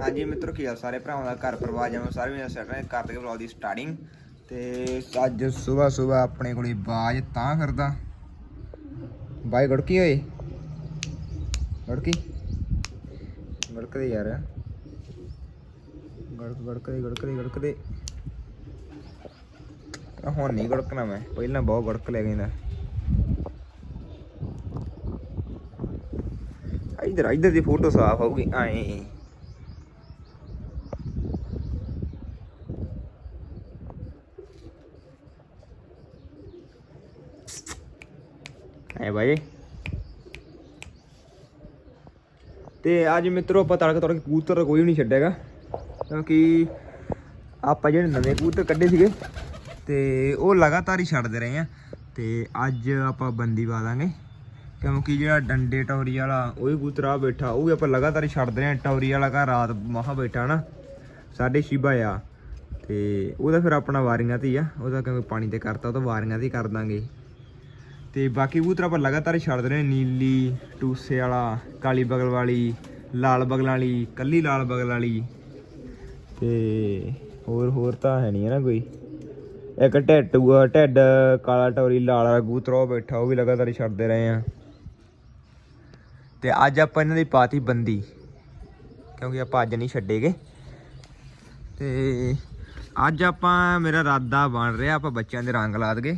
ਹਾਂਜੀ ਮਿੱਤਰੋ, ਕੀ ਹਾਲ? ਸਾਰੇ ਭਰਾਵਾਂ ਦਾ ਘਰ ਪਰਿਵਾਰ ਜਮਾ ਸਾਰੇ ਵੀ ਸੈਟ ਨੇ, ਕਰ ਦੇ ਦੀ ਸਟਾਰਟਿੰਗ ਤੇ ਅੱਜ ਸਵੇਰ ਸਵੇਰ ਆਪਣੇ ਕੋਲੇ ਬਾਜ ਤਾਂ ਕਰਦਾ ਬਾਈ ਗੜਕੀ ਹੋਏ ਗੜਕੀ? ਗੜਕਦੇ ਯਾਰ। ਗੜਕ, ਗੜਕਦੇ ਗੜਕਦੇ ਗੜਕਦੇ। ਹੁਣ ਨਹੀਂ ਗੜਕਣਾ ਮੈਂ, ਪਹਿਲਾਂ ਬਹੁਤ ਗੜਕ ਲੈ ਗਈਂਦਾ ਇਧਰ ਇਧਰ ਦੀ ਫੋਟੋ ਸਾਫ਼ ਆਊਗੀ ਐਂ ਬਾਈ। ਤੇ ਅੱਜ ਮਿੱਤਰੋ ਆਪਾਂ ਤੜਕ ਤੜਕ ਕਬੂਤਰ ਕੋਈ ਵੀ ਨਹੀਂ ਛੱਡੇਗਾ, ਕਿਉਂਕਿ ਆਪਾਂ ਜਿਹੜੇ ਨਵੇਂ ਕਬੂਤਰ ਕੱਢੇ ਸੀਗੇ ਤੇ ਉਹ ਲਗਾਤਾਰ ਹੀ ਛੱਡਦੇ ਰਹੇ ਆ। ਤੇ ਅੱਜ ਆਪਾਂ ਬੰਦੀ ਪਾ ਦਾਂਗੇ, ਕਿਉਂਕਿ ਜਿਹੜਾ ਡੰਡੇ ਟੌਰੀ ਵਾਲਾ ਉਹ ਵੀ ਕਬੂਤਰ ਆ ਬੈਠਾ, ਉਹ ਵੀ ਆਪਾਂ ਲਗਾਤਾਰ ਹੀ ਛੱਡਦੇ ਰਹੇ ਆ। ਟੌਰੀ ਵਾਲਾ ਘਰ ਰਾਤ ਮਹਾ ਬੈਠਾ ਨਾ, ਸਾਡੇ ਸ਼ਿਬਾ ਆ। ਤੇ ਉਹਦਾ ਫਿਰ ਆਪਣਾ ਵਾਰੀਆਂ ਤੇ ਹੀ ਆ, ਉਹਦਾ ਕਿਉਂਕਿ ਪਾਣੀ ਤੇ ਕਰਤਾ, ਉਹ ਤਾਂ ਵਾਰੀਆਂ ਤੇ ਹੀ ਕਰ ਦਾਂਗੇ। ਤੇ ਬਾਕੀ ਕਬੂਤਰ ਆਪਾਂ ਲਗਾਤਾਰ ਛੱਡਦੇ ਰਹੇ ਨੀਲੀ, ਟੂਸੇ ਵਾਲਾ, ਕਾਲੀ ਬਗਲ ਵਾਲੀ, ਲਾਲ ਬਗਲ ਵਾਲੀ, ਕੱਲੀ ਲਾਲ ਬਗਲ ਵਾਲੀ। ਤੇ ਹੋਰ ਹੋਰ ਤਾਂ ਹੈ ਨਹੀਂ ਹੈ ਨਾ ਕੋਈ। ਇੱਕ ਢੱਡੂ ਆ ਢੱਡ, ਕਾਲਾ ਟੌਰੀ, ਲਾਲ ਵਾਲਾ ਕਬੂਤਰ, ਉਹ ਬੈਠਾ, ਉਹ ਵੀ ਲਗਾਤਾਰ ਛੱਡਦੇ ਰਹੇ ਆ ਤੇ ਅੱਜ ਆਪਾਂ ਇਹਨਾਂ ਦੀ ਪਾਤੀ ਬੰਦੀ, ਕਿਉਂਕਿ ਆਪਾਂ ਅੱਜ ਨਹੀਂ ਛੱਡੇਗੇ। ਤੇ ਅੱਜ ਆਪਾਂ, ਮੇਰਾ ਇਰਾਦਾ ਬਣ ਰਿਹਾ, ਆਪਾਂ ਬੱਚਿਆਂ ਦੇ ਰੰਗ ਲਾ ਦਗੇ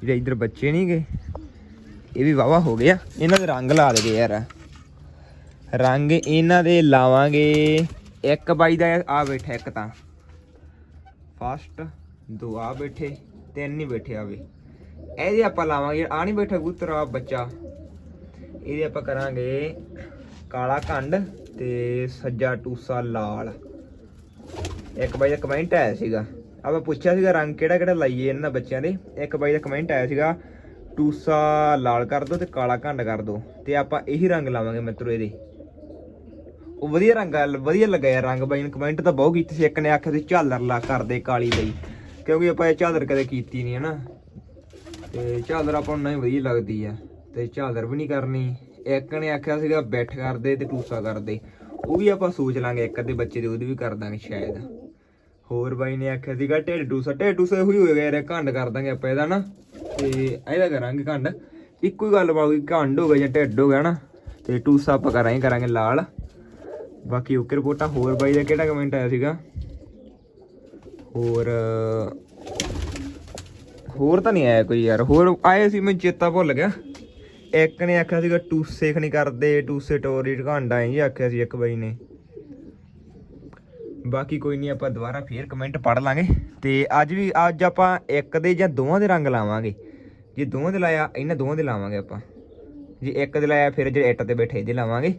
ਜਿਹੜੇ ਇੱਧਰ ਬੱਚੇ ਨਹੀਂ ਗਏ ਇਹ ਵੀ ਵਾਵਾ ਹੋ ਗਿਆ ਇਹਨਾਂ ਦੇ ਰੰਗ ਲਾ ਦੇਗੇ ਯਾਰ। ਰੰਗ ਇਹਨਾਂ ਦੇ ਲਾਵਾਂਗੇ। ਇੱਕ ਬਾਈ ਦਾ ਆ ਬੈਠਾ ਇੱਕ ਤਾਂ। ਫਸਟ ਦੋ ਆ ਬੈਠੇ, ਤਿੰਨ ਨਹੀਂ ਬੈਠੇ ਆਵੇ ਇਹਦੇ ਆਪਾਂ ਲਾਵਾਂਗੇ ਆ ਨਹੀਂ ਬੈਠਾ ਕਬੂਤਰ ਆ ਬੱਚਾ। ਇਹਦੇ ਆਪਾਂ ਕਰਾਂਗੇ ਕਾਲਾ ਕੰਡ ਤੇ ਸੱਜਾ ਟੂਸਾ ਲਾਲ। ਇੱਕ ਬਾਈ ਦਾ ਕਮੈਂਟ ਆਇਆ ਸੀਗਾ। ਆਪਾਂ ਪੁੱਛਿਆ ਸੀਗਾ ਰੰਗ ਕਿਹੜਾ ਕਿਹੜਾ ਲਾਈਏ ਇਹਨਾਂ ਬੱਚਿਆਂ ਦੇ। ਇੱਕ ਬਾਈ ਦਾ ਕਮੈਂਟ ਆਇਆ ਸੀਗਾ, ਟੂਸਾ ਲਾਲ ਕਰ ਦੋ ਤੇ ਕਾਲਾ ਘੰਡ ਕਰ ਦੋ ਤੇ ਆਪਾਂ ਇਹੀ ਰੰਗ ਲਾਵਾਂਗੇ ਮਿੱਤਰੋ ਇਹਦੇ। ਉਹ ਵਧੀਆ ਰੰਗ ਆ, ਵਧੀਆ ਲੱਗਾ ਯਾਰ ਰੰਗ ਬਾਈ ਨੇ ਕਮੈਂਟ ਤਾਂ ਬਹੁਤ ਕੀਤੀ ਸੀ, ਇੱਕ ਨੇ ਆਖਿਆ ਸੀ ਝਾਲਰ ਲਾ ਕਰਦੇ ਕਾਲੀ ਲਈ, ਕਿਉਂਕਿ ਆਪਾਂ ਇਹ ਝਾਲਰ ਕਦੇ ਕੀਤੀ ਨਹੀਂ ਹੈ ਨਾ ਤੇ ਝਾਲਰ ਆਪਾਂ ਨੂੰ ਨਹੀਂ ਵਧੀਆ ਲੱਗਦੀ ਆ, ਤੇ ਝਾਲਰ ਵੀ ਨਹੀਂ ਕਰਨੀ। ਇੱਕ ਨੇ ਆਖਿਆ ਸੀਗਾ ਬੈਠ ਕਰਦੇ ਤੇ ਟੂਸਾ ਕਰਦੇ ਉਹ ਵੀ ਆਪਾਂ ਸੋਚ ਲਾਂਗੇ ਇੱਕ ਅੱਧੇ ਬੱਚੇ ਦੇ ਉਹਦੇ ਵੀ ਕਰ ਦਾਂਗੇ ਸ਼ਾਇਦ। ਹੋਰ ਬਾਈ ਨੇ ਆਖਿਆ ਸੀਗਾ ਢਿੱਡ ਟੂਸਾ ਢਿੱਡ ਟੂਸਾ ਹੋਈ ਹੋਏਗਾ ਯਾਰ, ਘੰਡ ਕਰ ਦਾਂਗੇ ਆਪਾਂ ਇਹਦਾ ਨਾ। ਤੇ ਇਹਦਾ ਕਰਾਂਗੇ ਘੰਡ। ਇੱਕੋ ਹੀ ਗੱਲ ਬਾਕੀ ਘੰਡ ਹੋ ਗਿਆ ਜਾਂ ਢਿੱਡ ਹੋ ਗਿਆ ਨਾ, ਤੇ ਟੂਸਾ ਆਪਾਂ ਕਰਾਂਗੇ ਕਰਾਂਗੇ ਲਾਲ। ਬਾਕੀ ਓਕੇ ਰਿਪੋਰਟਾਂ, ਹੋਰ ਬਾਈ ਦਾ ਕਿਹੜਾ ਕਮੈਂਟ ਆਇਆ ਸੀਗਾ? ਹੋਰ ਹੋਰ ਤਾਂ ਨਹੀਂ ਆਇਆ ਕੋਈ ਯਾਰ, ਹੋਰ ਆਏ ਸੀ, ਮੈਨੂੰ ਚੇਤਾ ਭੁੱਲ ਗਿਆ। ਇੱਕ ਨੇ ਆਖਿਆ ਸੀਗਾ, ਟੂਸੇ ਖਣੀ ਕਰਦੇ, ਟੂਸੇ ਟੋਰੀ ਢਕਾਂਡਾ ਐਂ ਜੀ ਆਖਿਆ ਸੀ ਇੱਕ ਬਾਈ ਨੇ। ਬਾਕੀ ਕੋਈ ਨਹੀਂ, ਆਪਾਂ ਦੁਬਾਰਾ ਫੇਰ ਕਮੈਂਟ ਪੜ ਲਾਂਗੇ। ਤੇ ਅੱਜ ਵੀ, ਅੱਜ ਆਪਾਂ ਇੱਕ ਦੇ ਜਾਂ ਦੋਵਾਂ ਦੇ ਰੰਗ ਲਾਵਾਂਗੇ। ਜੇ ਦੋਵਾਂ ਦੇ ਲਾਇਆ, ਇਹਨਾਂ ਦੋਵਾਂ ਦੇ ਲਾਵਾਂਗੇ ਆਪਾਂ। ਜੇ ਇੱਕ ਦੇ ਲਾਇਆ, ਫਿਰ ਜਿਹੜੇ ਇੱਟ ਤੇ ਬੈਠੇ ਇਹਦੇ ਲਾਵਾਂਗੇ।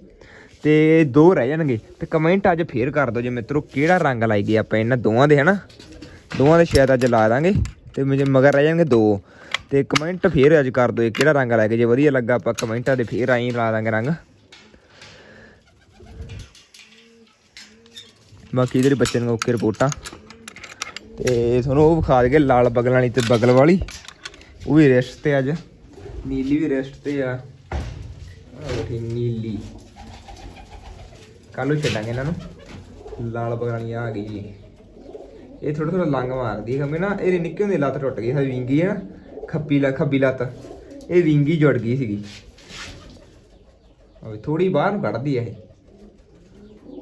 ਤੇ ਦੋ ਰਹਿ ਜਾਣਗੇ। ਤੇ ਕਮੈਂਟ ਅੱਜ ਫੇਰ ਕਰ ਦਿਓ ਜੇ ਮਿੱਤਰੋ, ਕਿਹੜਾ ਰੰਗ ਲਾਈਏ ਆਪਾਂ ਇਹਨਾਂ ਦੋਵਾਂ ਦੇ, ਹਨਾ? ਦੋਵਾਂ ਦੇ ਸ਼ਾਇਦ ਅੱਜ ਲਾ ਦਾਂਗੇ। ਤੇ ਮੇਰੇ ਮਗਰ ਰਹਿ ਜਾਣਗੇ ਦੋ। ਤੇ ਕਮੈਂਟ ਫੇਰ ਅੱਜ ਕਰ ਦਿਓ, ਇਹ ਕਿਹੜਾ ਰੰਗ ਲਾਈਏ ਜੇ ਵਧੀਆ ਲੱਗਾ ਆਪਾਂ ਕਮੈਂਟਾਂ ਦੇ ਫੇਰ ਆਈ ਲਾ ਦਾਂਗੇ ਰੰਗ। ਬਾਕੀ ਇਧਰ ਬੱਚੇ ਨੂੰ ਓਕੇ ਰਿਪੋਰਟਾਂ। ਤੇ ਤੁਹਾਨੂੰ ਉਹ ਵਿਖਾ ਦਗੇ ਲਾਲ ਬਗਲ ਵਾਲੀ ਤੇ ਬਗਲ ਵਾਲੀ। ਉਹ ਵੀ ਰੈਸਟ ਤੇ ਅੱਜ। ਨੀਲੀ ਵੀ ਰੈਸਟ ਤੇ ਆ। ਆਹ ਨੀਲੀ। ਕੱਲ ਨੂੰ ਛੱਡਾਂਗੇ ਇਹਨਾਂ ਨੂੰ। ਲਾਲ ਬਗਲ ਵਾਲੀ ਆ ਗਈ ਜੀ। ਇਹ ਥੋੜਾ ਥੋੜਾ ਲੰਗ ਮਾਰਦੀ ਹੈ ਨਾ ਇਹਦੇ ਨਿੱਕੇ ਹੁੰਦੀ ਲੱਤ ਟੁੱਟ ਗਈ ਹੈ ਵਿੰਗੀ ਹੈ ਨਾ ਖੱਪੀ ਲਾ ਖੱਬੀ ਲੱਤ। ਇਹ ਵਿੰਗੀ ਜੁੜ ਗਈ ਸੀਗੀ। ਉਹ ਥੋੜੀ ਬਾਹਰ ਨੂੰ ਕੱਢਦੀ ਹੈ ਇਹ।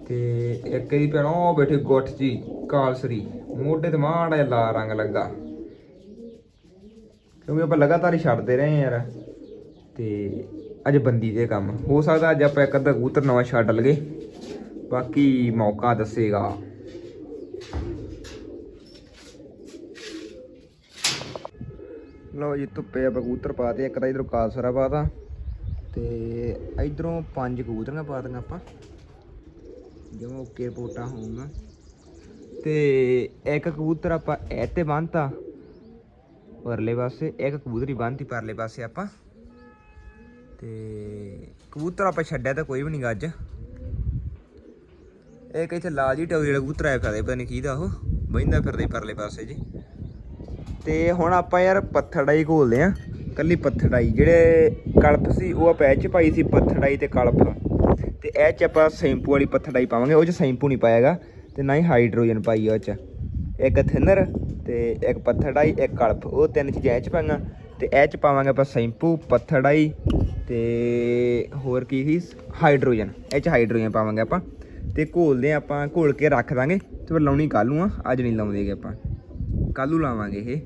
ਤੇ ਇੱਕ ਦੀ ਭੈਣ ਉਹ ਬੈਠੀ ਗੁੱਠ ਜੀ, ਕਾਲਸਰੀ। ਮੋਢੇ ਤੇ ਮਾੜਾ ਜਿਹਾ ਲਾਲ ਰੰਗ ਲੱਗਾ। ਕਿਉਂਕਿ ਆਪਾਂ ਲਗਾਤਾਰ ਹੀ ਛੱਡਦੇ ਰਹੇ ਯਾਰ। ਤੇ ਅੱਜ ਬੰਦੀ ਦੇ ਕੰਮ। ਹੋ ਸਕਦਾ ਅੱਜ ਆਪਾਂ ਇੱਕ ਅੱਧਾ ਕਬੂਤਰ ਨਵਾਂ ਛੱਡ ਲਗੇ। ਬਾਕੀ ਮੌਕਾ ਦੱਸੇਗਾ। ਲਓ ਜੀ, ਧੁੱਪੇ ਆਪਾਂ ਕਬੂਤਰ ਪਾਤੇ ਇੱਕ ਤਾਂ ਇਧਰੋਂ ਕਾਲਸਰਾ ਪਾਤਾ ਤੇ। ਇਧਰੋਂ ਪੰਜ ਕਬੂਤਰੀਆਂ ਪਾਤੀਆਂ ਆਪਾਂ। ਜਿਵੇਂ ਓਕੇ ਰਿਪੋਰਟਾਂ ਹੋਊਗਾ ਤੇ ਇੱਕ ਕਬੂਤਰ ਆਪਾਂ ਇਹ ਤੇ ਬੰਨਤਾ। ਪਰਲੇ ਪਾਸੇ, ਇੱਕ ਕਬੂਤਰੀ ਬੰਨਤੀ ਪਰਲੇ ਪਾਸੇ ਆਪਾਂ। ਤੇ ਕਬੂਤਰ ਆਪਾਂ ਛੱਡਿਆ ਤਾਂ ਕੋਈ ਵੀ ਨਹੀਂ ਅੱਜ। ਇੱਕ ਇੱਥੇ ਲਾਲ ਜੀ ਟੌਰੀ ਵਾਲਾ ਕਬੂਤਰ ਆਇਆ ਫਿਰਦਾ ਪਤਾ ਨਹੀਂ ਦਾ ਉਹ। ਬਹਿੰਦਾ ਫਿਰਦਾ ਪਰਲੇ ਪਾਸੇ ਜੀ। ਤੇ ਹੁਣ ਆਪਾਂ ਯਾਰ ਪੱਥੜਾਈ ਘੋਲਦੇ ਆ। ਕੱਲੀ ਪੱਥੜਾਈ, ਜਿਹੜੇ ਕਲਪ ਸੀ, ਉਹ ਆਪਾਂ ਇਹ ਪਾਈ ਸੀ ਪੱਥੜਾਈ ਤੇ ਕਲਪ। ਤੇ ਇਹ ਚ ਆਪਾਂ ਸ਼ੈਂਪੂ ਵਾਲੀ ਪੱਥੜਾਈ ਪਾਵਾਂਗੇ, ਉਹ ਚ ਸ਼ੈਂਪੂ ਨਹੀਂ ਪਾਏਗਾ ਤੇ ਨਾ ਹੀ ਹਾਈਡਰੋਜਨ ਪਾਈ ਆ ਉਹ ਚ। ਇੱਕ ਥਿਨਰ ਤੇ ਇੱਕ ਪੱਥਰਡਾਈ ਇੱਕ ਕਲਪ, ਉਹ ਤਿੰਨ ਚੀਜ਼ਾਂ ਇਹ ਚ ਪਾਈਆਂ। ਤੇ ਇਹ ਚ ਪਾਵਾਂਗੇ ਆਪਾਂ ਸ਼ੈਂਪੂ ਪੱਥੜਾਈ ਤੇ ਹੋਰ ਕੀ ਸੀ? ਹਾਈਡਰੋਜਨ ਇਹ ਚ ਹਾਈਡਰੋਜਨ ਪਾਵਾਂਗੇ ਆਪਾਂ। ਤੇ ਘੋਲਦੇ ਹਾਂ ਆਪਾਂ, ਘੋਲ ਕੇ ਰੱਖ ਦਾਂਗੇ। ਤੇ ਫਿਰ ਲਾਉਣੀ ਕੱਲ੍ਹ ਨੂੰ ਆ, ਅੱਜ ਨਹੀਂ ਲਾਉਂਦੇਗੇ ਆਪਾਂ। ਕੱਲ੍ਹ ਨੂੰ ਲਾਵਾਂਗੇ ਇਹ।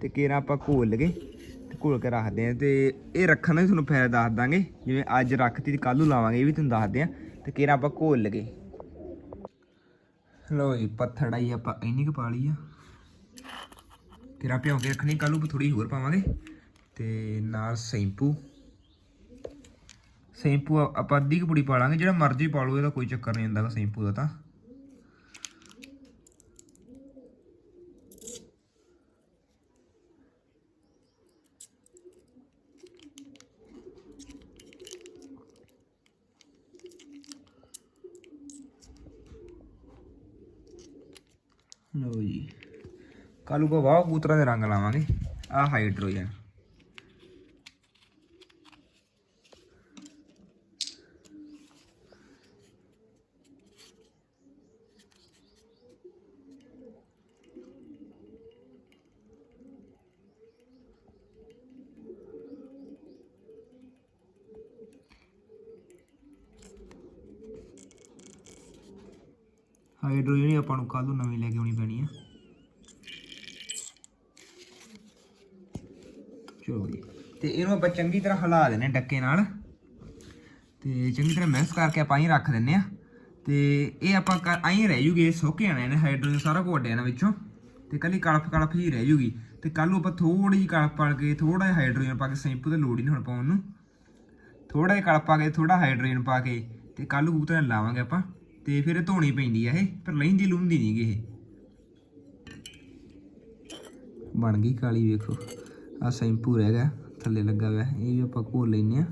ਤੇ ਕੇਰਾ ਆਪਾਂ ਘੋਲ ਲਗੇ। ਘੋਲ ਕੇ ਰੱਖਦੇ ਆ ਤੇ ਇਹ ਰੱਖਣ ਦਾ ਵੀ ਤੁਹਾਨੂੰ ਫਾਇਦਾ ਦੱਸ ਦਾਂਗੇ। ਜਿਵੇਂ ਅੱਜ ਰੱਖਤੀ ਤੇ ਕੱਲ ਨੂੰ ਲਾਵਾਂਗੇ, ਇਹ ਵੀ ਤੁਹਾਨੂੰ ਦੱਸਦੇ ਆ ਤੇ ਕੇਰਾ ਆਪਾਂ ਘੋਲ ਲਗੇ ਲੋ ਜੀ ਪੱਥੜਾਈ ਆਪਾਂ ਇੰਨੀ ਕੁ ਪਾ ਲਈ ਆ। ਕੇਰਾ ਭਿਉਂ ਕੇ ਰੱਖਣੀ ਕੱਲ ਨੂੰ ਥੋੜੀ ਹੋਰ ਪਾਵਾਂਗੇ। ਤੇ ਨਾਲ ਸ਼ੈਂਪੂ। ਸ਼ੈਂਪੂ ਆਪਾਂ ਅੱਧੀ ਕੁ ਪੁੜੀ ਪਾ ਲਾਂਗੇ, ਜਿਹੜਾ ਮਰਜ਼ੀ ਪਾ ਲਓ, ਇਹਦਾ ਕੋਈ ਚੱਕਰ ਨਹੀਂ ਹੁੰਦਾ ਸ਼ੈਂਪੂ ਦਾ ਤਾਂ। ਲਓ ਜੀ। ਕਾਲੂ ਕੋ ਵਾਹ ਕਬੂਤਰਾਂ ਦੇ ਰੰਗ ਲਾਵਾਂਗੇ। ਆ ਹਾਈਡਰੋਜਨ ਹਾਈਡਰੋਜਨ ਹੀ ਆਪਾਂ ਨੂੰ ਕੱਲ ਨੂੰ ਨਵੀਂ ਲੈ ਕੇ ਆਉਣੀ ਪੈਣੀ ਆ। ਚਲੋ ਜੀ। ਤੇ ਇਹਨੂੰ ਆਪਾਂ ਚੰਗੀ ਤਰ੍ਹਾਂ ਹਿਲਾ ਦਿੰਨੇ ਡੱਕੇ ਨਾਲ। ਤੇ ਚੰਗੀ ਤਰ੍ਹਾਂ ਮਿਕਸ ਕਰਕੇ ਆਪਾਂ ਹੀ ਰੱਖ ਦਿੰਨੇ ਆ ਤੇ ਇਹ ਆਪਾਂ ਆਈ ਰਹਿ ਜੂਗੇ, ਇਹ ਸੁੱਕ ਜਾਣਾ ਇਹਨੇ ਹਾਈਡਰੋਜਨ ਸਾਰਾ ਘੋਟ ਜਾਣਾ ਵਿੱਚੋਂ। ਤੇ ਕੱਲੀ ਕਲਫ ਕਲਫ ਹੀ ਰਹਿ ਜੂਗੀ। ਤੇ ਕੱਲ ਨੂੰ ਆਪਾਂ ਥੋੜੀ ਜਿਹੀ ਕਲਫ ਪਾ ਕੇ ਥੋੜਾ ਜਿਹਾ ਹਾਈਡਰੋਜਨ ਪਾ ਕੇ ਸਿੰਪੂ ਤੇ ਲੋੜ ਹੀ ਨਹੀਂ ਹੁਣ ਪਾਉਣ ਨੂੰ। ਥੋੜਾ ਜਿਹਾ ਕਲਫ ਪਾ ਕੇ ਥੋੜਾ ਹਾਈਡਰੋਜਨ ਪਾ ਕੇ, ਤੇ ਕੱਲ ਨੂੰ ਕਬੂਤਰਾਂ ਲਾਵਾਂਗੇ ਆਪਾਂ। ਤੇ ਫਿਰ ਧੋਣੀ ਪੈਂਦੀ ਆ ਇਹ, ਪਰ ਲੈਂਦੀ ਲੂੰਦੀ ਨਹੀਂ ਗੀ ਇਹ। ਬਣ ਗਈ ਕਾਲੀ, ਵੇਖੋ। ਆ ਸ਼ੈਂਪੂ ਰਹਿ ਗਿਆ, ਥੱਲੇ ਲੱਗਾ ਹੋਇਆ। ਇਹ ਵੀ ਆਪਾਂ ਘੋਲ ਲੈਨੇ ਆ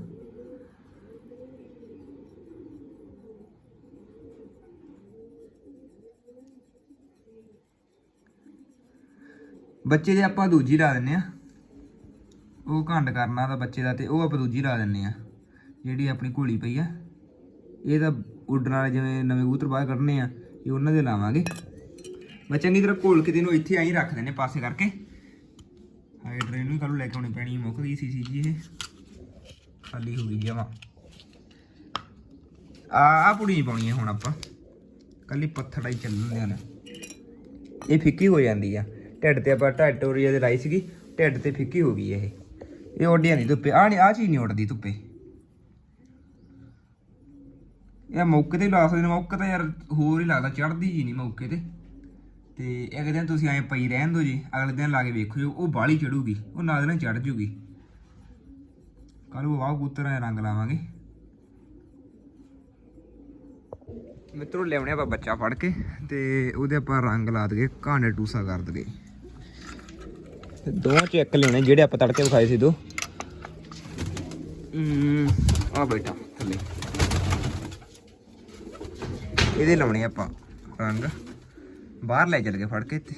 ਬੱਚੇ ਦੇ ਆਪਾਂ ਦੂਜੀ ਲਾ ਦਿੰਨੇ ਆ ਉਹ ਘੰਡ ਕਰਨਾ ਤਾਂ ਬੱਚੇ ਦਾ ਤੇ ਉਹ ਆਪਾਂ ਦੂਜੀ ਲਾ ਦਿੰਨੇ ਆ ਜਿਹੜੀ ਆਪਣੀ ਘੋਲੀ ਪਈ ਆ। ਇਹ ਤਾਂ ਉੱਡਣ ਵਾਲੇ ਜਿਵੇਂ ਨਵੇਂ ਕਬੂਤਰ ਬਾਹਰ ਕੱਢਣੇ ਆ ਇਹ ਉਹਨਾਂ ਦੇ ਲਾਵਾਂਗੇ। ਮੈਂ ਚੰਗੀ ਤਰ੍ਹਾਂ ਘੋਲ ਕੇ ਤੈਨੂੰ ਇੱਥੇ ਆਈ ਰੱਖ ਦਿੰਨੇ ਪਾਸੇ ਕਰਕੇ। ਹਾਈਡਰੇਨ ਵੀ ਕੱਲ ਨੂੰ ਲੈ ਕੇ ਆਉਣੀ ਪੈਣੀ ਹੈ, ਮੁੱਕ ਗਈ ਸੀ ਜੀ ਇਹ। ਖਾਲੀ ਹੋ ਗਈ ਜਮਾ। ਆ ਆ ਪੁੜੀ ਨਹੀਂ ਪਾਉਣੀ ਹੈ ਹੁਣ ਆਪਾਂ। ਕੱਲੀ ਪੱਥੜਾ ਹੀ ਚੱਲਣ ਦੇਣਾ ਇਹ ਫਿੱਕੀ ਹੋ ਜਾਂਦੀ ਆ। ਢਿੱਡ ਤੇ ਆਪਾਂ ਢਿੱਡ ਟੋਰੀਆ ਦੇ ਰਾਈ ਸੀਗੀ ਢਿੱਡ ਤੇ ਫਿੱਕੀ ਹੋ ਗਈ ਇਹ। ਇਹ ਉੱਡਿਆ ਨਹੀਂ ਧੁੱਪੇ। ਆ ਨਹੀਂ ਆ ਚੀਜ਼ ਨਹੀਂ ਉੱਡਦੀ ਧੁੱਪੇ। ਇਹ ਮੌਕੇ ਤੇ ਹੀ ਲਾ ਸਕਦੇ ਨੇ ਮੌਕੇ ਤਾਂ ਯਾਰ ਹੋਰ ਹੀ ਲੱਗਦਾ ਚੜਦੀ ਹੀ ਨਹੀਂ ਮੌਕੇ ਤੇ। ਤੇ ਇੱਕ ਦਿਨ ਤੁਸੀਂ ਐਂ ਪਈ ਰਹਿਣ ਦਿਓ ਜੀ, ਅਗਲੇ ਦਿਨ ਲਾ ਕੇ ਵੇਖੋ ਜੀ, ਉਹ ਬਾਲੀ ਚੜੂਗੀ, ਉਹ ਨਾਲ ਨਾਲ ਚੜ ਜੂਗੀ। ਕੱਲ ਉਹ ਵਾਹ ਕਬੂਤਰਾਂ ਰੰਗ ਲਾਵਾਂਗੇ। ਮਿੱਤਰੋ, ਲਿਆਉਣੇ ਆਪਾਂ ਬੱਚਾ ਫੜ ਕੇ, ਤੇ ਉਹਦੇ ਆਪਾਂ ਰੰਗ ਲਾ ਦਗੇ ਕਾਂਡੇ ਟੂਸਾ ਕਰ ਦਗੇ ਤੇ ਦੋਵਾਂ ਚੋਂ ਇੱਕ ਲਿਆਉਣੇ, ਜਿਹੜੇ ਆਪਾਂ ਤੜਕੇ ਵਿਖਾਏ ਸੀ ਦੋ। ਹਮ ਆ ਬੈਠਾ, ਥੱਲੇ। ਇਹਦੇ ਲਾਉਣੇ ਆਪਾਂ ਰੰਗ। ਬਾਹਰ ਲੈ ਚੱਲ ਗਏ ਫੜ ਕੇ ਤੇ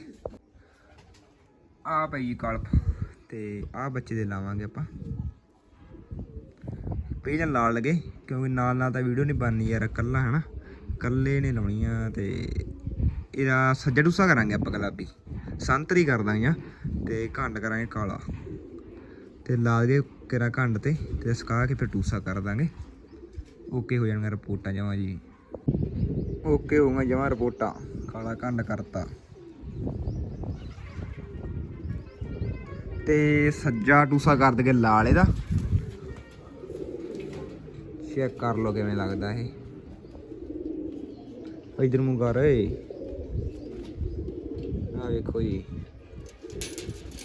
ਆ ਪਈ ਕਲਪ ਤੇ ਆ ਬੱਚੇ ਦੇ ਲਾਵਾਂਗੇ ਆਪਾਂ। ਪਹਿਲਾਂ ਲਾਲ ਲਗੇ, ਕਿਉਂਕਿ ਨਾਲ ਨਾਲ ਤਾਂ ਵੀਡੀਓ ਨਹੀਂ ਬਣਨੀ ਯਾਰ, ਇਕੱਲਾ ਹਨਾ। ਇਕੱਲੇ ਨੇ ਲਾਉਣੀਆਂ ਤੇ ਇਹਦਾ ਸੱਜਾ ਡੂਸਾ ਕਰਾਂਗੇ ਆਪਾਂ ਗੁਲਾਬੀ। ਸੰਤਰੀ ਕਰ ਦਾਂਗੇ ਆ ਤੇ ਘੰਡ ਕਰਾਂਗੇ ਕਾਲਾ। ਤੇ ਲਾ ਕੇ ਕਿਰਾ ਘੰਡ ਤੇ ਤੇ ਸੁਕਾ ਕੇ ਫਿਰ ਟੂਸਾ ਕਰ ਦਾਂਗੇ। ਓਕੇ ਹੋ ਜਾਣਗਾ ਰਿਪੋਰਟਾਂ ਜਮਾ ਜੀ। ਓਕੇ ਹੋਊਗਾ, ਜਮਾ ਰਿਪੋਰਟਾਂ। ਕਾਲਾ ਕੰਡ ਕਰਤਾ। ਤੇ ਸੱਜਾ ਟੂਸਾ ਕਰ ਦਗੇ ਲਾਲ ਇਹਦਾ। ਚੈੱਕ ਕਰ ਲੋ ਕਿਵੇਂ ਲੱਗਦਾ ਇਹ। ਇਧਰ ਮੂੰਹ ਕਰ ਏ ਆ ਵੇਖੋ ਜੀ।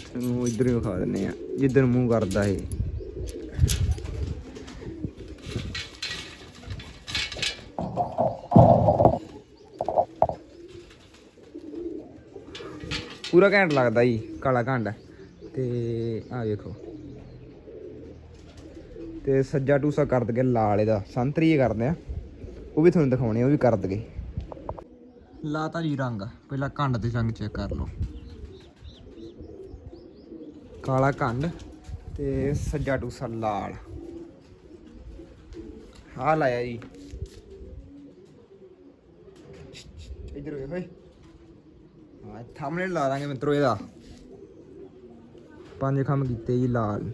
ਤੁਹਾਨੂੰ ਇਧਰ ਹੀ ਵਿਖਾ ਦਿੰਨੇ ਆ, ਜਿੱਧਰ ਮੂੰਹ ਕਰਦਾ ਇਹ। ਪੂਰਾ ਘੈਂਟ ਲੱਗਦਾ ਜੀ, ਕਾਲਾ ਘੰਡ ਤੇ ਆ ਵੇਖੋ। ਤੇ ਸੱਜਾ ਟੂਸਾ ਕਰ ਦਗੇ ਲਾਲ ਇਹਦਾ, ਸੰਤਰੀ ਕਰਦੇ ਆ। ਉਹ ਵੀ ਤੁਹਾਨੂੰ ਦਿਖਾਉਣੇ, ਉਹ ਵੀ ਕਰ ਦਗੇ ਲਾਤਾ ਜੀ ਰੰਗ, ਪਹਿਲਾਂ ਘੰਡ ਤੇ ਰੰਗ ਚੈੱਕ ਕਰ ਲਓ। ਕਾਲਾ ਘੰਡ ਤੇ ਸੱਜਾ ਟੂਸਾ ਲਾਲ। ਆ ਲਾਇਆ ਜੀ। ਇੱਧਰ ਵੇ ਹੋਏ ਹਾਂ ਥੰਬਨੇਲ ਲਾ ਦਾਂਗੇ ਮਿੱਤਰੋ ਇਹਦਾ। ਪੰਜ ਖੰਮ ਕੀਤੇ ਜੀ ਲਾਲ।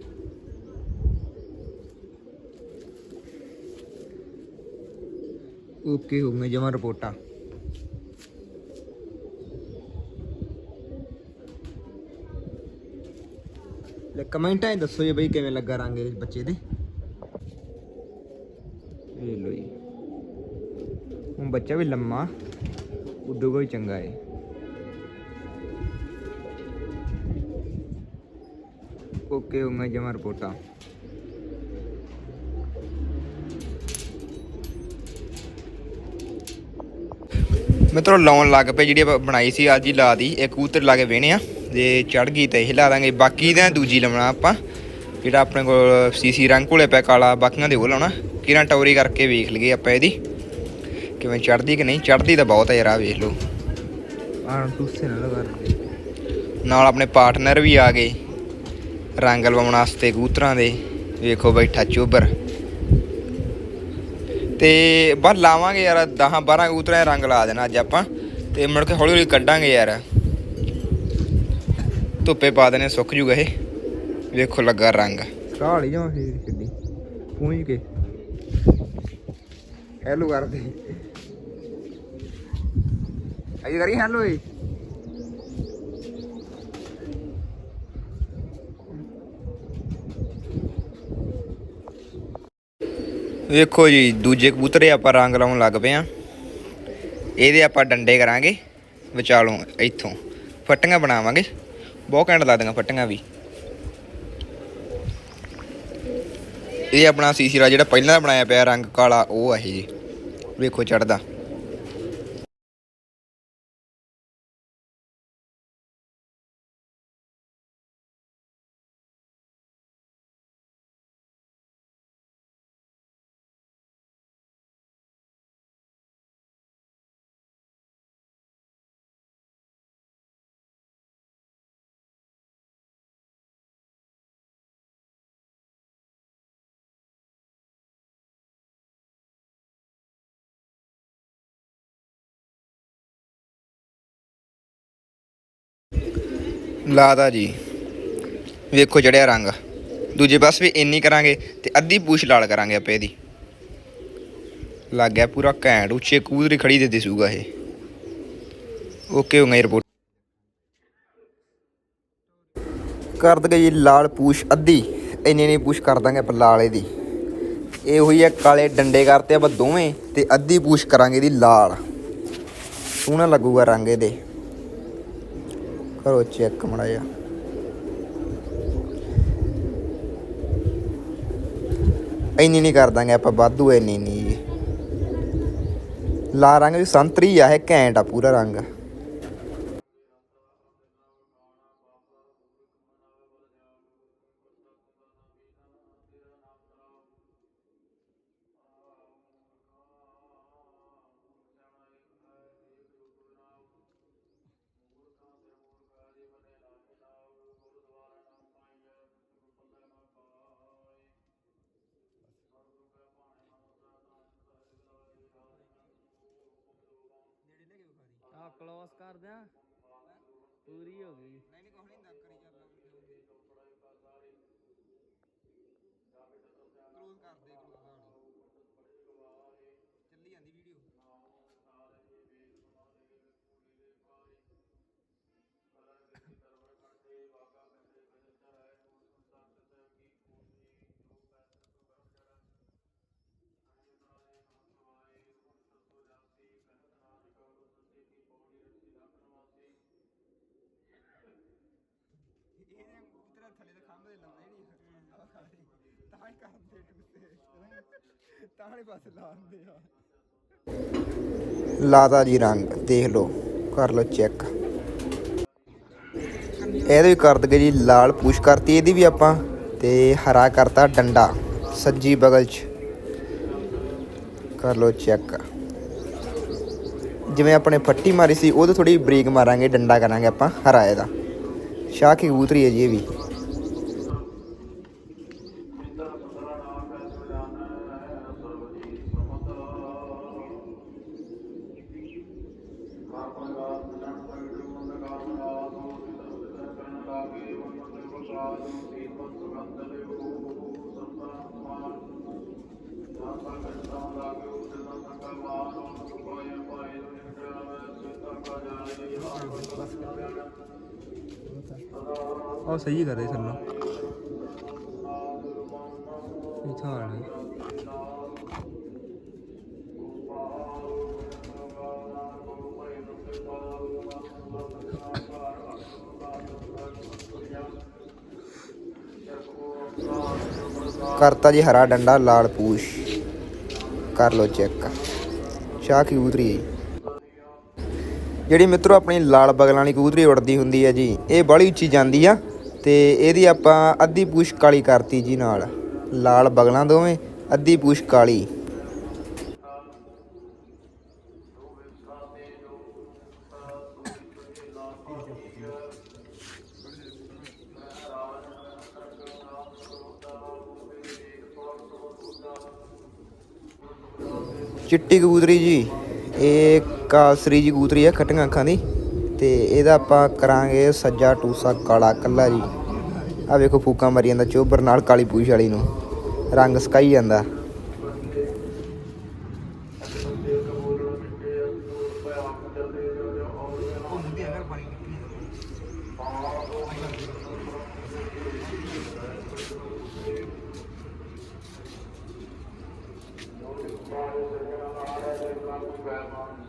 ਓਕੇ ਹੋ ਗਏ ਜਮਾ ਰਿਪੋਰਟਾਂ। ਲੈ ਕਮੈਂਟਾਂ 'ਚ ਦੱਸੋ ਜੀ ਬਈ ਕਿਵੇਂ ਲੱਗਾ ਰੰਗ ਇਹ ਬੱਚੇ ਦੇ। ਇਹ ਲੋ ਜੀ। ਹੁਣ ਬੱਚਾ ਵੀ ਲੰਮਾ, ਉਦੋਂ ਕੋਈ ਚੰਗਾ ਹੈ ਹੋ ਗਏ ਜਮਾ ਰਿਪੋਰਟਾਂ ਮਿੱਤਰੋ ਲਾਉਣ ਲੱਗ ਪਏ ਜਿਹੜੀ ਆਪਾਂ ਬਣਾਈ ਸੀ ਅੱਜ ਹੀ ਲਾ ਦੀ ਇੱਕ ਕਬੂਤਰ ਲਾ ਕੇ ਵੇਹਣੇ ਆ ਜੇ ਚੜ ਗਈ ਤਾਂ ਇਹ ਲਾ ਦਾਂਗੇ। ਬਾਕੀ ਤਾਂ ਦੂਜੀ ਲਾਉਣਾ ਆਪਾਂ ਜਿਹੜਾ ਆਪਣੇ ਕੋਲ ਸੀਸੀ ਰੰਗ ਕੋਲੇ ਪਿਆ ਕਾਲਾ ਬਾਕੀਆਂ ਦੇ ਉਹ ਲਾਉਣਾ। ਕਿਰਾਂ ਟੌਰੀ ਕਰਕੇ ਵੇਖ ਲਈਏ ਆਪਾਂ ਇਹਦੀ ਕਿਵੇਂ ਚੜਦੀ ਕਿ ਨਹੀਂ। ਚੜਦੀ ਤਾਂ ਬਹੁਤ ਹੈ ਯਾਰ ਆ ਵੇਖ ਲਓ। ਆਹ ਟੂਸੇ ਨਾਲ ਨਾਲ ਆਪਣੇ ਪਾਰਟਨਰ ਵੀ ਆ ਗਏ। ਰੰਗ ਲਵਾਉਣ ਵਾਸਤੇ ਕਬੂਤਰਾਂ ਦੇ। ਵੇਖੋ ਬੈਠਾ ਚੋਬਰ। ਤੇ ਬਸ ਲਾਵਾਂਗੇ ਯਾਰ 10 12 ਕਬੂਤਰਾਂ ਰੰਗ ਲਾ ਦੇਣਾ ਅੱਜ ਆਪਾਂ। ਤੇ ਮੁੜ ਕੇ ਹੌਲੀ ਹੌਲੀ ਕੱਢਾਂਗੇ ਯਾਰ। ਧੁੱਪੇ ਪਾ ਦੇਣੇ, ਸੁੱਕ ਜੂਗਾ ਇਹ। ਵੇਖੋ ਲੱਗਾ ਰੰਗ। ਕਾਲੀ ਜਾਂ ਫੇਰ ਛੱਡੀ ਪੂੰਝ ਕੇ। ਹੈਲੋ ਕਰਦੇ। ਆਈ ਕਰੀ ਹੈਲੋ ਏ ਵੇਖੋ ਜੀ, ਦੂਜੇ ਕਬੂਤਰ ਆਪਾਂ ਰੰਗ ਲਾਉਣ ਲੱਗ ਪਏ ਆ ਇਹਦੇ ਆਪਾਂ ਡੰਡੇ ਕਰਾਂਗੇ, ਵਿਚਾਲੋਂ ਇੱਥੋਂ। ਫੱਟੀਆਂ ਬਣਾਵਾਂਗੇ। ਬਹੁਤ ਘੈਂਟ ਲੱਗਦੀਆਂ ਫੱਟੀਆਂ ਵੀ। ਇਹ ਆਪਣਾ ਸੀਸੀਰਾ ਜਿਹੜਾ ਪਹਿਲਾਂ ਦਾ ਬਣਾਇਆ ਪਿਆ ਰੰਗ ਕਾਲਾ, ਉਹ ਹੈ ਜੀ ਵੇਖੋ ਚੜਦਾ ਲਾਦਾ ਜੀ। ਵੇਖੋ ਚੜਿਆ ਰੰਗ। ਦੂਜੇ ਪਾਸ ਵੀ ਇੰਨੀ ਕਰਾਂਗੇ ਤੇ ਅੱਧੀ ਪੂਛ ਲਾਲ ਕਰਾਂਗੇ ਆਪੇ ਇਹਦੀ। ਲੱਗ ਗਿਆ ਪੂਰਾ ਘੈਂਟ, ਉੱਚੇ ਕੂਦਰੀ ਖੜੀ ਦੇ ਦਿਸੂਗਾ ਇਹ। ਓਕੇ ਹੋ ਗਈ ਰਿਪੋਰਟ ਕਰ ਦਗੇ ਜੀ ਲਾਲ ਪੂਛ ਅੱਧੀ। ਇੰਨੀ ਨਹੀਂ ਪੂਛ ਕਰ ਦਾਂਗੇ ਆਪਾਂ ਲਾਲ ਇਹਦੀ। ਇਹ ਹੋਈ ਹੈ ਕਾਲੇ ਡੰਡੇ ਕਰਤੇ ਆਪਾਂ ਦੋਵੇਂ ਤੇ ਅੱਧੀ ਪੂਛ ਕਰਾਂਗੇ ਇਹਦੀ ਲਾਲ। ਸੋਹਣਾ ਲੱਗੂਗਾ ਰੰਗ ਇਹਦੇ। ਕਰੋ ਚੈੱਕ ਮੜਾ ਜਾ ਇੰਨੀ ਨਹੀਂ ਕਰ ਦਾਂਗੇ ਆਪਾਂ, ਵਾਧੂ ਇੰਨੀ ਨਹੀਂ ਜੀ। ਲਾ ਰੰਗ ਵੀ ਸੰਤਰੀ ਆ, ਇਹ ਘੈਂਟ ਆ ਪੂਰਾ ਰੰਗ। ਕਲੋਸ ਕਰ ਦਿਆਂ ਪੂਰੀ ਹੋ ਗਈ। ਇਹਦੇ ਥੱਲੇ ਦੇ ਖੰਭ ਦੇ ਲਾਉਂਦੇ ਨਹੀਂ ਤਾਂ ਹੀ ਕਰਦੇ ਟੁੱਟੇ ਤਾਂ ਹੀ ਬਸ ਲਾਉਂਦੇ ਆ। ਲਾਦਾ ਜੀ ਰੰਗ ਦੇਖ ਲਓ ਕਰ ਲਓ ਚੈੱਕ। ਇਹਦੇ ਵੀ ਕਰ ਦਗੇ ਜੀ ਲਾਲ ਪੂਛ ਕਰਤੀ ਇਹਦੀ ਵੀ ਆਪਾਂ। ਤੇ ਹਰਾ ਕਰਤਾ ਡੰਡਾ ਸੱਜੀ ਬਗਲ 'ਚ। ਕਰ ਲਓ ਚੈੱਕ। ਜਿਵੇਂ ਆਪਣੇ ਫੱਟੀ ਮਾਰੀ ਸੀ ਉਹਦੇ ਥੋੜੀ ਬਰੀਕ ਮਾਰਾਂਗੇ ਡੰਡਾ ਕਰਾਂਗੇ ਆਪਾਂ ਹਰਾ ਇਹਦਾ ਸ਼ਾਹ ਕੀ ਕਬੂਤਰੀ ਹੈ ਜੀ ਇਹ ਵੀ। ਉਹ ਸਹੀ ਕਰ ਰਹੇ ਥੱਲੋਂ ਇਹ ਥਾਲ ਹੈ। ਕਰਤਾ ਜੀ ਹਰਾ ਡੰਡਾ, ਲਾਲ ਪੂਛ। ਕਰ ਲੋ ਚੈੱਕ। ਸ਼ਾਹ ਕੀ ਉਤਰੀ ਹੈ ਜਿਹੜੀ ਮਿੱਤਰੋ ਆਪਣੀ ਲਾਲ ਬਗਲਾਂ ਵਾਲੀ ਕਬੂਤਰੀ ਉੜਦੀ ਹੁੰਦੀ ਹੈ ਜੀ, ਇਹ ਬੜੀ ਉੱਚੀ ਜਾਂਦੀ ਆ ਤੇ ਇਹਦੀ ਆਪਾਂ ਅੱਧੀ ਪੂਛ ਕਾਲੀ ਕਰਤੀ ਜੀ ਨਾਲ। ਲਾਲ ਬਗਲਾਂ ਦੋਵੇਂ, ਅੱਧੀ ਪੂਛ ਕਾਲੀ। ਚਿੱਟੀ ਕਬੂਤਰੀ ਜੀ। ਇਹ ਕਾਸਰੀ ਜੀ ਕੂਤਰੀ ਆ, ਖੱਟੀਆਂ ਅੱਖਾਂ ਦੀ। ਤੇ ਇਹਦਾ ਆਪਾਂ ਕਰਾਂਗੇ ਸੱਜਾ ਟੂਸਾ ਕਾਲਾ ਕੱਲਾ ਜੀ। ਆ ਵੇਖੋ ਫੂਕਾਂ ਮਾਰੀ ਜਾਂਦਾ, ਚੋਬਰ ਨਾਲ ਕਾਲੀ ਪੂਛ ਵਾਲੀ ਨੂੰ। ਰੰਗ ਸਕਾਈ ਜਾਂਦਾ।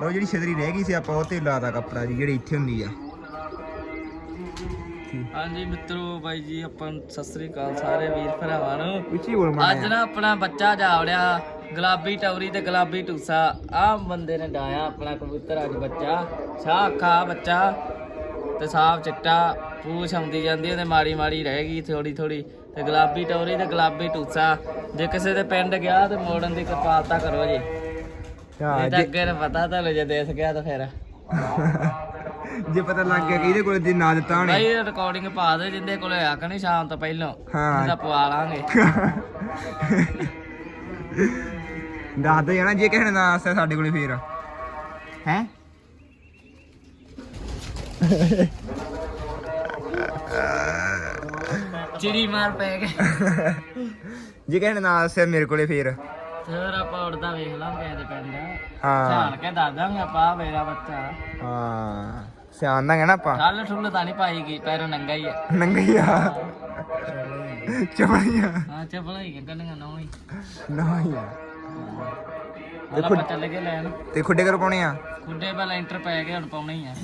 ਲਓ ਜਿਹੜੀ ਛਤਰੀ ਰਹਿ ਗਈ ਸੀ ਆਪਾਂ ਉਹ ਤੇ ਲਾਤਾ ਕੱਪੜਾ ਜੀ ਜਿਹੜੀ ਇੱਥੇ ਹੁੰਦੀ ਆ। ਹਾਂਜੀ ਮਿੱਤਰੋ ਬਾਈ ਜੀ ਆਪਾਂ ਨੂੰ ਸਤਿ ਸ੍ਰੀ ਅਕਾਲ ਸਾਰੇ ਵੀਰ ਭਰਾਵਾਂ ਨੂੰ। ਉੱਚੀ ਬੋਲ ਅੱਜ ਨਾ ਆਪਣਾ ਬੱਚਾ ਜਾਵੜਿਆ ਗੁਲਾਬੀ ਟੌਰੀ ਤੇ ਗੁਲਾਬੀ ਟੂਸਾ। ਆਹ ਬੰਦੇ ਨੇ ਡਾਇਆ ਆਪਣਾ ਕਬੂਤਰ ਅੱਜ ਬੱਚਾ ਛਾਹ ਅੱਖਾਂ ਬੱਚਾ। ਤੇ ਸਾਫ਼ ਚਿੱਟਾ ਪੂਛ ਆਉਂਦੀ ਜਾਂਦੀ ਉਹਦੇ ਮਾੜੀ ਮਾੜੀ ਰਹਿ ਗਈ ਥੋੜੀ ਥੋੜੀ ਤੇ ਗੁਲਾਬੀ ਟੌਰੀ ਤੇ ਗੁਲਾਬੀ ਟੂਸਾ। ਜੇ ਕਿਸੇ ਦੇ ਪਿੰਡ ਗਿਆ ਤੇ ਮੋੜਨ ਦੀ ਕਿਰਪਾਲਤਾ ਕਰੋ ਜੀ। ਇਹ ਤਾਂ ਅੱਗੇ ਪਤਾ ਤੁਹਾਨੂੰ ਜੇ ਦੇਸ ਗਿਆ ਤਾਂ ਫਿਰ। ਜੇ ਪਤਾ ਲੱਗ ਗਿਆ ਕਿ ਇਹਦੇ ਕੋਲ ਜੇ ਨਾ ਦਿੱਤਾ ਉਹਨੇ। ਬਾਈ ਰਿਕਾਰਡਿੰਗ ਪਾ ਦੇ ਜਿੰਦੇ ਕੋਲੇ ਆਕ ਨਹੀਂ ਸ਼ਾਮ ਤੋਂ ਪਹਿਲਾਂ। ਹਾਂ। ਇਹਦਾ ਪਵਾ ਲਾਂਗੇ। ਦੱਸ ਦੋ ਜਾਣਾ ਜੇ ਕਿਸੇ ਨੇ ਨਾ ਆਸਿਆ ਸਾਡੇ ਕੋਲੇ ਫੇਰ। ਹੈ? ਚਿੜੀ ਮਾਰ ਪੈ ਗਏ ਜੇ ਕਿਸੇ ਨੇ ਨਾ ਆਸਿਆ ਮੇਰੇ ਕੋਲੇ ਫੇਰ। ਫਿਰ ਆਪਾਂ ਉੜਦਾ ਵੇਖ ਲਾਂਗੇ ਇਹਦੇ ਪਿੰਡ। ਹਾਂ। ਧਿਆਨ ਕੇ ਦੱਸ ਦਾਂਗੇ ਆਪਾਂ ਮੇਰਾ ਬੱਚਾ। ਹਾਂ। ਸਿਆਣ ਦਾ ਕਹਿਣਾ ਆਪਾਂ। ਠੱਲ ਠੁੱਲ ਤਾਂ ਨਹੀਂ ਪਾਈਗੀ ਪੈਰੋਂ ਨੰਗਾ ਹੀ ਆ। ਨੰਗਈਆ। ਚਵੜੀਆਂ ਹਾਂ ਚੱਪਲਾਂ ਹੀ ਕੱਢਣੀਆਂ ਨਾ ਹੀ। ਨਾ ਯਾਰ ਹੁਣ ਆਪਾਂ ਚੱਲ ਗਏ ਲੈਣ। ਤੇ ਖੁੱਡੇ ਕਰ ਪਾਉਣੇ ਆ? ਖੁੱਡੇ ਪਹਿਲਾਂ ਲੈਂਟਰ ਪੈ ਗਏ ਹੁਣ ਪਾਉਣੇ ਹੀ ਆ।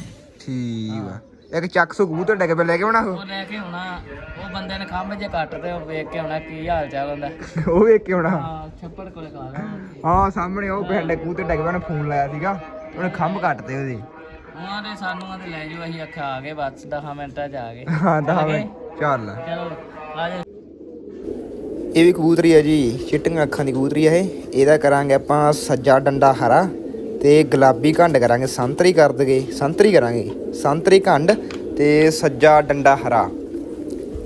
ਠੀਕ ਆ। ਇੱਕ ਚੱਕ ਸੋ ਕਬੂਤਰ ਡੱਗੇ ਪੇ ਲੈ ਕੇ ਬਣਾ ਉਹ? ਲੈ ਕੇ ਆਉਣਾ। ਉਹ ਬੰਦੇ ਨੇ ਖੰਭ ਜੇ ਕੱਟ ਤੇ ਉਹ ਵੇਖ ਕੇ ਆਉਣਾ ਕੀ ਹਾਲ ਚਾਲ ਹੁੰਦਾ। ਉਹ ਵੇਖ ਕੇ ਆਉਣਾ। ਹਾਂ ਛੱਪੜ ਕੋਲੇ ਖਾ ਲਾਂਗੇ ਹਾਂ ਸਾਹਮਣੇ ਉਹ ਪਿੰਡ ਕਬੂਤਰ ਡੱਗੇ ਪੇ ਫੋਨ ਲਾਇਆ ਸੀਗਾ। ਉਹਨੇ ਖੰਭ ਕੱਟਦੇ ਉਹਦੇ। ਉਹਨਾਂ ਦੇ ਸਾਨੂੰ ਆਂਦੇ ਲੈ ਜਾਓ ਅਸੀਂ ਅੱਖਾਂ ਆ ਗਏ ਬਸ 10 ਮਿੰਟਾਂ ਚ ਆ ਗਏ। ਹਾਂ ਦਸ ਮਿੰਟ ਚੱਲ। ਚਲੋ ਆ ਜਾ ਇਹ ਵੀ ਕਬੂਤਰੀ ਹੈ ਜੀ ਚਿੱਟੀਆਂ ਅੱਖਾਂ ਦੀ ਕਬੂਤਰੀ ਹੈ ਇਹ। ਇਹਦਾ ਕਰਾਂਗੇ ਆਪਾਂ ਸੱਜਾ ਡੰਡਾ ਹਰਾ। ਤੇ ਗੁਲਾਬੀ ਘੰਡ ਕਰਾਂਗੇ, ਸੰਤਰੀ ਕਰ ਦਗੇ, ਸੰਤਰੀ ਕਰਾਂਗੇ, ਸੰਤਰੀ ਘੰਡ ਤੇ ਸੱਜਾ ਡੰਡਾ ਹਰਾ।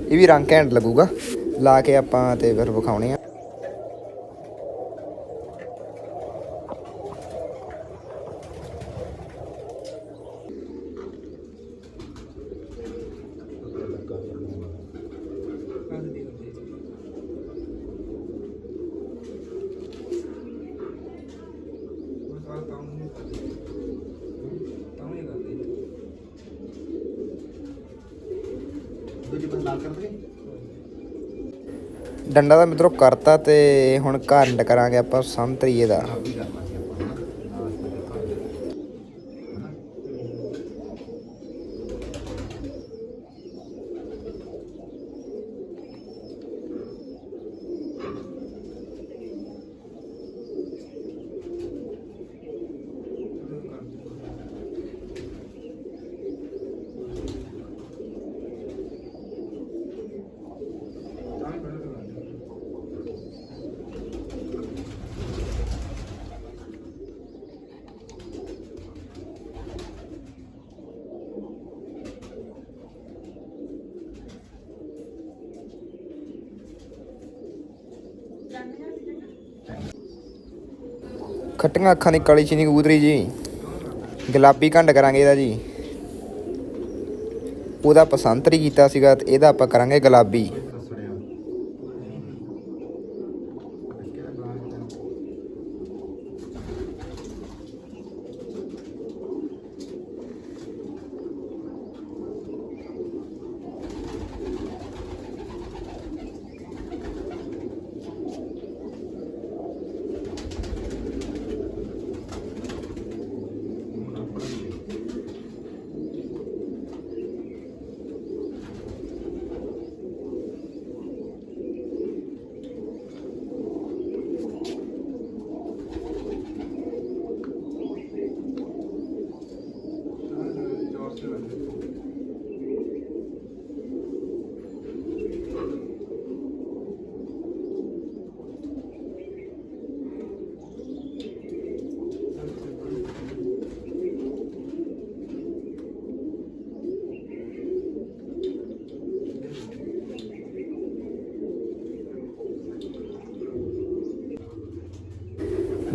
ਇਹ ਵੀ ਰੰਗ ਘੈਂਟ ਲੱਗੂਗਾ। ਲਾ ਕੇ ਆਪਾਂ ਤੇ ਫਿਰ ਵਿਖਾਉਣੇ ਆ। ਡੰਡਾ ਦਾ ਮਿੱਤਰੋ ਕਰਤਾ ਤੇ ਹੁਣ ਘੰਡ ਕਰਾਂਗੇ ਆਪਾਂ ਸੰਤਰੀ ਦਾ। ਖੱਟੀਆਂ ਅੱਖਾਂ ਦੀ ਕਾਲੀ ਚੀਨੀ ਕਬੂਤਰੀ ਜੀ। ਗੁਲਾਬੀ ਘੰਡ ਕਰਾਂਗੇ ਇਹਦਾ ਜੀ। ਉਹਦਾ ਪਸੰਤਰੀ ਕੀਤਾ ਸੀਗਾ ਤੇ ਇਹਦਾ ਆਪਾਂ ਕਰਾਂਗੇ ਗੁਲਾਬੀ।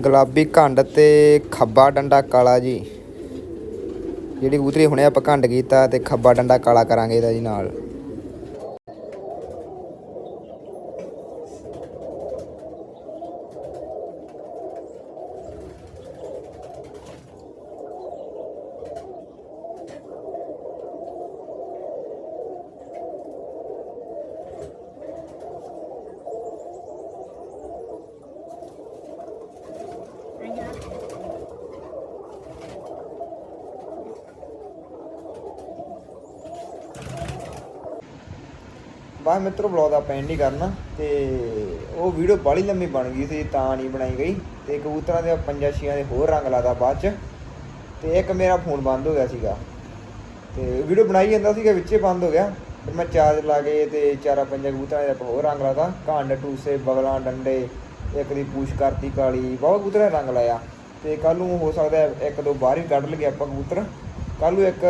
ਗੁਲਾਬੀ ਘੰਡ ਤੇ ਖੱਬਾ ਡੰਡਾ ਕਾਲਾ ਜੀ। ਜਿਹੜੀ ਕਬੂਤਰੀ ਹੁਣੇ ਆਪਾਂ ਘੰਡ ਕੀਤਾ ਤੇ ਖੱਬਾ ਡੰਡਾ ਕਾਲਾ ਕਰਾਂਗੇ ਇਹਦਾ ਜੀ ਨਾਲ। ਬਾਹਰ ਮਿੱਤਰੋ ਬਲੌਗ ਦਾ ਪੈਨ ਨਹੀਂ ਕਰਨਾ ਤੇ ਉਹ ਵੀਡੀਓ ਬਾਲੀ ਲੰਮੀ ਬਣ ਗਈ ਸੀ, ਤਾਂ ਨਹੀਂ ਬਣਾਈ ਗਈ ਤੇ ਕਬੂਤਰਾਂ ਦੇ ਪੰਜਾਂ ਛੀਆਂ ਦੇ ਹੋਰ ਰੰਗ ਲਾਦਾ ਬਾਅਦ ਚ ਤੇ ਇੱਕ ਮੇਰਾ ਫੋਨ ਬੰਦ ਹੋ ਗਿਆ ਸੀਗਾ। ਤੇ ਵੀਡੀਓ ਬਣਾਈ ਜਾਂਦਾ ਸੀਗਾ, ਵਿੱਚੇ ਬੰਦ ਹੋ ਗਿਆ। ਫਿਰ ਮੈਂ ਚਾਰਜ ਲਾ ਕੇ ਤੇ ਚਾਰਾ ਪੰਜਾਂ ਕਬੂਤਰਾਂ ਦੇ ਹੋਰ ਰੰਗ ਲਾਦਾ ਘੰਡ, ਟੂਸੇ, ਬਗਲਾਂ, ਡੰਡੇ, ਇੱਕ ਦੀ ਪੂਛ ਕਰਤੀ ਕਾਲੀ, ਬਹੁਤ ਕਬੂਤਰਾਂ ਦੇ ਰੰਗ ਲਾਇਆ। ਤੇ ਕੱਲ ਨੂੰ ਹੋ ਸਕਦਾ ਇੱਕ ਦੋ ਬਾਹਰ ਵੀ ਕੱਢ ਲਈਏ ਆਪਾਂ ਕਬੂਤਰ। ਕੱਲ ਨੂੰ ਇੱਕ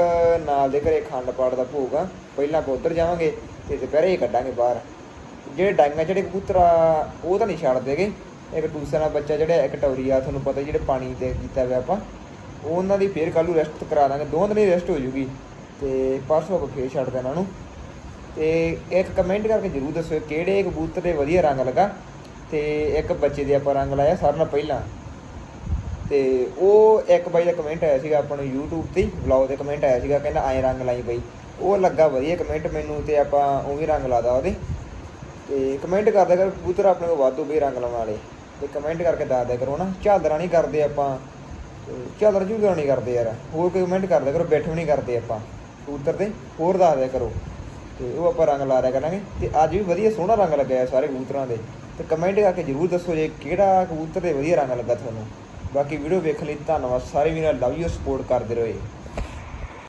ਨਾਲ ਦੇ ਘਰੇ ਖੰਡ ਪਾੜ ਦਾ ਭੋਗ ਆ। ਪਹਿਲਾਂ ਆਪਾਂ ਉੱਧਰ ਜਾਵਾਂਗੇ। ਤੇ ਦੁਪਹਿਰੇ ਹੀ ਕੱਢਾਂਗੇ ਬਾਹਰ। ਜਿਹੜੇ ਡਾਂਗਾ, ਜਿਹੜੇ ਕਬੂਤਰ ਆ, ਉਹ ਤਾਂ ਨਹੀਂ ਛੱਡ ਦੇਗੇ ਇੱਕ ਦੂਸਰਾ ਦਾ ਬੱਚਾ ਜਿਹੜਾ ਇੱਕ ਟੌਰੀਆ ਤੁਹਾਨੂੰ ਪਤਾ ਜਿਹੜੇ ਪਾਣੀ ਤੇ ਕੀਤਾ ਹੋਇਆ ਆਪਾਂ। ਉਹ ਉਹਨਾਂ ਦੀ ਫੇਰ ਕੱਲ ਨੂੰ ਰੈਸਟ ਕਰਾ ਦਾਂਗੇ। ਦੋ ਦਿਨ ਹੀ ਰੈਸਟ ਹੋ ਜੂਗੀ। ਤੇ ਪਰਸੋਂ ਆਪਾਂ ਫੇਰ ਛੱਡ ਦੇਣਾ ਨੂੰ ਤੇ ਇੱਕ ਕਮੈਂਟ ਕਰਕੇ ਜਰੂਰ ਦੱਸਿਓ ਕਿਹੜੇ ਕਬੂਤਰ ਦੇ ਵਧੀਆ ਰੰਗ ਲੱਗਾ। ਤੇ ਇੱਕ ਬੱਚੇ ਦੇ ਆਪਾਂ ਰੰਗ ਲਾਇਆ ਸਾਰਿਆਂ ਨਾਲ ਪਹਿਲਾਂ। ਤੇ ਉਹ ਇੱਕ ਬਾਈ ਦਾ ਕਮੈਂਟ ਆਇਆ ਸੀਗਾ ਆਪਾਂ ਨੂੰ YouTube ਤੇ ਵਲੌਗ ਤੇ ਕਮੈਂਟ ਆਇਆ ਸੀਗਾ, ਕਹਿੰਦਾ ਐਂ ਰੰਗ ਲਾਈ ਬਈ। ਉਹ ਲੱਗਾ ਵਧੀਆ ਕਮੈਂਟ ਮੈਨੂੰ ਤੇ ਆਪਾਂ ਉਵੇਂ ਵੀ ਰੰਗ ਲਾਦਾ ਉਹਦੇ। ਤੇ ਕਮੈਂਟ ਕਰਦਾ ਕਰ, ਕਬੂਤਰ ਆਪਣੇ ਕੋਲ ਵਾਧੂ ਵੀ ਰੰਗ ਲਾਉਣ ਵਾਲੇ। ਤੇ ਕਮੈਂਟ ਕਰਕੇ ਦੱਸ ਦਿਆ ਕਰੋ ਨਾ ਝਾਦਰਾ ਨਹੀਂ ਕਰਦੇ ਆਪਾਂ। ਤੇ ਝਾਦਰ ਝੂਦਰਾ ਨਹੀਂ ਕਰਦੇ ਯਾਰ। ਹੋਰ ਕੋਈ ਕਮੈਂਟ ਕਰਦਾ ਕਰੋ ਬੈਠੋ ਨਹੀਂ ਕਰਦੇ ਆਪਾਂ। ਕਬੂਤਰ ਤੇ ਹੋਰ ਦੱਸ ਦਿਆ ਕਰੋ। ਤੇ ਉਹ ਆਪਾਂ ਰੰਗ ਲਾ ਰਿਆ ਕਰਾਂਗੇ। ਤੇ ਅੱਜ ਵੀ ਵਧੀਆ ਸੋਹਣਾ ਰੰਗ ਲੱਗਿਆ ਸਾਰੇ ਕਬੂਤਰਾਂ ਦੇ। ਤੇ ਕਮੈਂਟ ਕਰਕੇ ਜਰੂਰ ਦੱਸੋ ਜੇ ਕਿਹੜਾ ਕਬੂਤਰ ਦੇ ਵਧੀਆ ਰੰਗ ਲੱਗਾ ਤੁਹਾਨੂੰ। ਬਾਕੀ ਵੀਡੀਓ ਵੇਖਣ ਲਈ ਧੰਨਵਾਦ। ਸਾਰੇ ਵੀਰਾਂ ਲਵ ਯੂ ਸਪੋਰਟ ਕਰਦੇ ਰਹੋ